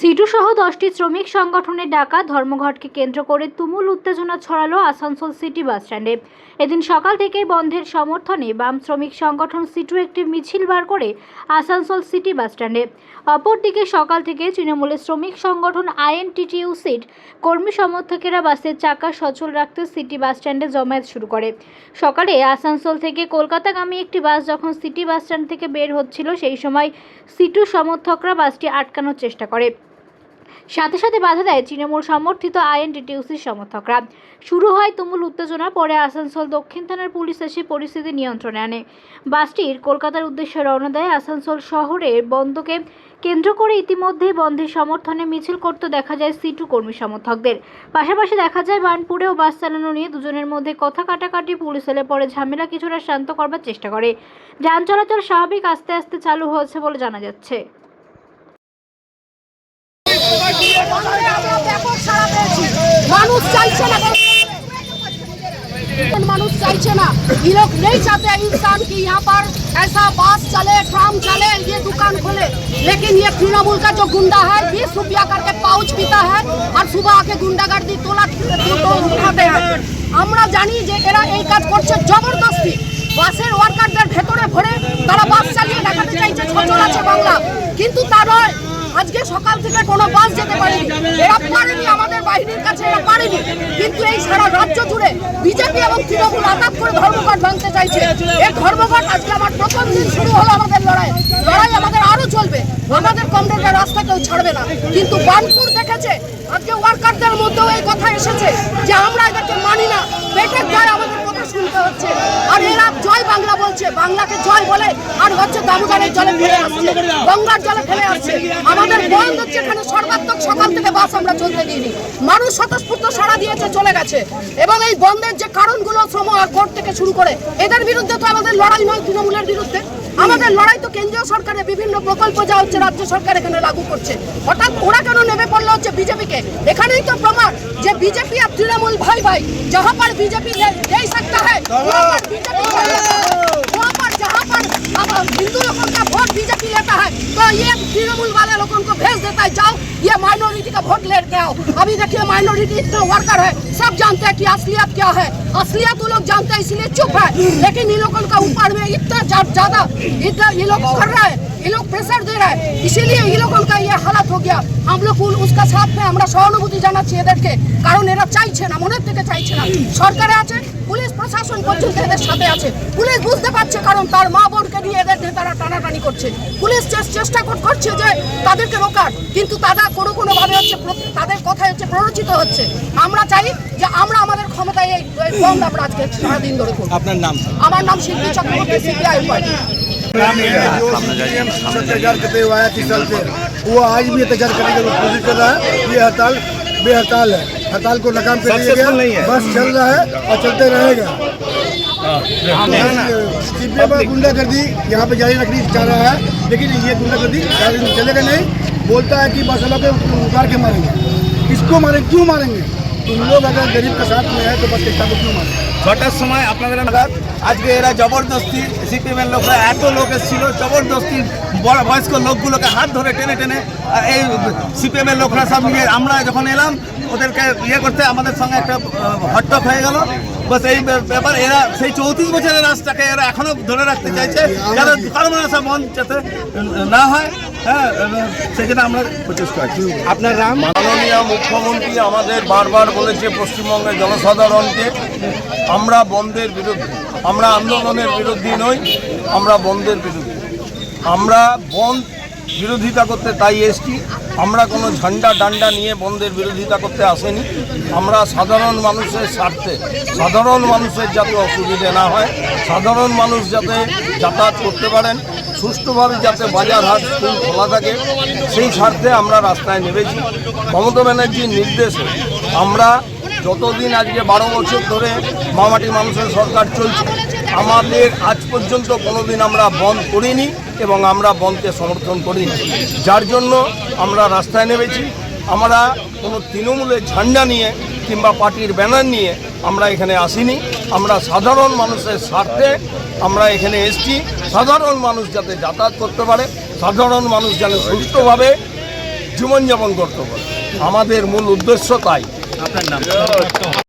সিটু সহ দশটি শ্রমিক সংগঠনের ডাকা ধর্মঘটকে কেন্দ্র করে তুমুল উত্তেজনা ছড়ালো আসানসোল সিটি বাস স্ট্যান্ডে এদিন সকাল থেকেই বন্ধের সমর্থনে বাম শ্রমিক সংগঠন সিটু একটি মিছিল বার করে আসানসোল সিটি বাস স্ট্যান্ডে অপরদিকে সকাল থেকে তৃণমূলের শ্রমিক সংগঠন আইএনটিটিইউ সিট কর্মী সমর্থকেরা বাসের চাকা সচল রাখতে সিটি বাস স্ট্যান্ডে জমায়েত শুরু করে। সকালে আসানসোল থেকে কলকাতাগামী একটি বাস যখন সিটি বাস স্ট্যান্ড থেকে বের হচ্ছিল, সেই সময় সিটু সমর্থকরা বাসটি আটকানোর চেষ্টা করে। সাথে সাথে বাধা দেয় তৃণমূল সমর্থিত আইএনটিটিউসির সমর্থকরা। শুরু হয় তুমুল উত্তেজনা, পরে আসানসোল দক্ষিণ থানার পুলিশ এসে পরিস্থিতি নিয়ন্ত্রণে আনে। বাসটির কলকাতার উদ্দেশ্যে রওনা দেয় আসানসোল শহরের বন্ধকে কেন্দ্র করে ইতিমধ্যেই বন্ধের সমর্থনে মিছিল করতে দেখা যায় সিটু কর্মী সমর্থকদের। পাশাপাশি দেখা যায় বার্নপুরেও বাস চালানো নিয়ে দুজনের মধ্যে কথা কাটাকাটি পুলিশ এলে পরে ঝামেলা কিছুটা শান্ত করবার চেষ্টা করে। যান চলাচল স্বাভাবিক, আস্তে আস্তে চালু হয়েছে বলে জানা যাচ্ছে। মানুষ চাইছে না মানুষ चाहते ना ये लोग नहीं चाहते इंसान की यहाँ पर ऐसा बास चले ट्राम चले ये दुकान खोले लेकिन ये तृणमूल का जो गुंडा है बीस रुपया करके पाउच पीता है और सुबह आके गुंडागर्दी তোলা তো উঠাতে হয় আমরা জানি যে এরা এই কাজ করছে জবরদস্তি বাসের ওয়ার্কারদের ভেতরে ভরে তারা বাস চালিয়ে দেখাতে চাইছে সচল আছে বাংলা কিন্তু তা নয় আজকে সকাল থেকে কোনো বাস যেতে পারেনি। এরা পারেনি আমাদের বাহিনীর কাছে, এরা পারেনি। কিন্তু এই সারা রাজ্য জুড়ে বিজেপি এবং তৃণমূল আঘাত করে ধর্মঘট ভাঙতে চাইছে। এই ধর্মঘট আজকে আমার প্রথম দিন শুরু হলো আমাদের লড়াই। লড়াই আমাদের আরও চলবে। আমাদের কমরেডরা রাস্তা কেউ ছাড়বে না। কিন্তু বানপুর দেখেছে, আজকে ওয়ার্কারদের মধ্যেও এই কথা এসেছে যে আমরা এদেরকে মানি না। পেটের দায় আমাদের কথা শুনতে হচ্ছে। আর এরা জয় বাংলা বলছে। বাংলাকে জয় বলে আর হচ্ছে দামোদরের জলে ফেলে আসছে গঙ্গার জলে ফেলে আসছে। আমাদের বন্ধ হচ্ছে এখানে সর্বাত্মক সকাল থেকে বাস আমরা চলতে দিইনি। মানুষ স্বতঃস্ফূর্ত সাড়া দিয়েছে চলে গেছে। এবং এই বন্ধের যে কারণগুলো শ্রম আর কোর্ট থেকে শুরু করে এদের বিরুদ্ধে তো আমাদের লড়াই নয় তৃণমূলের বিরুদ্ধে। আমাদের লড়াই তো কেন্দ্রীয় সরকারের বিভিন্ন প্রকল্প যা হচ্ছে রাজ্য সরকার এখানে লাগু করছে। হঠাৎ ওরা কেন নেমে পড়ল হচ্ছে বিজেপিকে? এখানেই তো প্রমাণ যে বিজেপি আর তৃণমূল ভাই ভাই যাহা পার বিজেপি দেশ সকতা হ্যাঁ का वोट लेके आओ अभी देखिए माइनॉरिटी इतना वर्कर है सब जानते हैं कि असलियत क्या है असलियत वो लोग जानते हैं इसलिए चुप है लेकिन इन लोगों का ऊपर में इतना जा- ज्यादा इतना ये लोग कर रहा है ये लोग प्रेशर दे रहा है इसीलिए ये लोगों का ये हालत हो गया हम लोग उन- उसका साथ में আমরা সহানুভূতি জানাচ্ছি এদেরকে কারণ এরা চাইছে না মনের থেকে চাইছে না সরকারে আছে পুলিশ প্রশাসন পর্যন্ত এদের সাথে আছে পুলিশ বুঝতে পারছে কারণ তার মা বোনকে নিয়ে এদের নেতারা টানাটানি করছে পুলিশ চেস- চেষ্টা কর- করছে যে তাদেরকে রোকার কিন্তু তারা কোনো কোনো ভাবে হচ্ছে প্র- তাদের কথায় হচ্ছে প্ররোচিত হচ্ছে আমরা চাই যে আমরা আমাদের ক্ষমতায় এই এই বন্ধ আমরা আজকে সারাদিন ধরে করবো আপনার নাম আমার নাম শিল্পী চক্রবর্তী সিপিআই পার্টি जो इंतजार करते हुए आया तीस साल से वो आज भी इंतजार करने की कोशिश कर रहा है ये हड़ताल बेहड़ताल है हड़ताल को नाकाम कर दिया Successful नहीं गया है। बस चल रहा है और चलते रहेगा सीपीएम गुंडागर्दी यहाँ पे जारी रखनी चाह रहा है लेकिन ये गुंडागर्दी जारी चलेगा नहीं बोलता है कि बस वाला पे उतार के मारेंगे किसको मारेंगे क्यों मारेंगे तुम लोग अगर गरीब के साथ में है तो बस किस्सा को क्यों मारेंगे ছটার সময় আপনাদের নাগাদ আজকে এরা জবরদস্তি সিপিএমের লোকরা এত লোক এসেছিল জবরদস্তি বড় বয়স্ক লোকগুলোকে হাত ধরে টেনে টেনে আহ, এই সিপিএমের লোকরা সব নিয়ে আমরা যখন এলাম ওদেরকে ইয়ে করতে আমাদের সঙ্গে একটা হট্টক হয়ে গেল বাস এই ব্যাপ- ব্যাপার এরা সেই চৌত্রিশ বছরের রাস্তাকে এরা এখনো ধরে রাখতে চাইছে যারা কারণ আসা বন্ধ যাতে না হয় হ্যাঁ সেখানে আমরা প্রচেষ্টা আছি আপনার নাম? মাননীয় মুখ্যমন্ত্রী আমাদের বারবার বলেছে পশ্চিমবঙ্গের জনসাধারণকে আমরা বন্ধের বিরুদ্ধে আমরা আন্দোলনের বিরুদ্ধে নই আমরা বন্ধের বিরুদ্ধে। আমরা বন্ধ বিরোধিতা করতে তাই এসছি। আমরা কোনো ঝান্ডা ডান্ডা নিয়ে বন্ধের বিরোধিতা করতে আসেনি। আমরা সাধারণ মানুষের স্বার্থে, সাধারণ মানুষের যাতে অসুবিধে না হয়, সাধারণ মানুষ যাতে যাতায়াত করতে পারেন, সুষ্ঠুভাবে যাতে বাজার হাট, স্কুল খোলা থাকে, সেই স্বার্থে আমরা রাস্তায় নেমেছি। মমতা ব্যানার্জির নির্দেশে আমরা যতদিন আজকে বারো বছর ধরে মামাটি মানুষের সরকার চলছে, আমাদের আজ পর্যন্ত কোনোদিন আমরা বন্ধ করিনি। এবং আমরা বন্ধকে সমর্থন করি যার জন্য আমরা রাস্তায় নেমেছি। আমরা কোনো তৃণমূলের ঝান্ডা নিয়ে কিংবা পার্টির ব্যানার নিয়ে আমরা এখানে আসিনি। আমরা সাধারণ মানুষের স্বার্থে আমরা এখানে এসেছি। সাধারণ মানুষ যাতে যাতায়াত করতে পারে, সাধারণ মানুষ যেন সুস্থভাবে জীবনযাপন করতে পারে। আমাদের মূল উদ্দেশ্য তাই।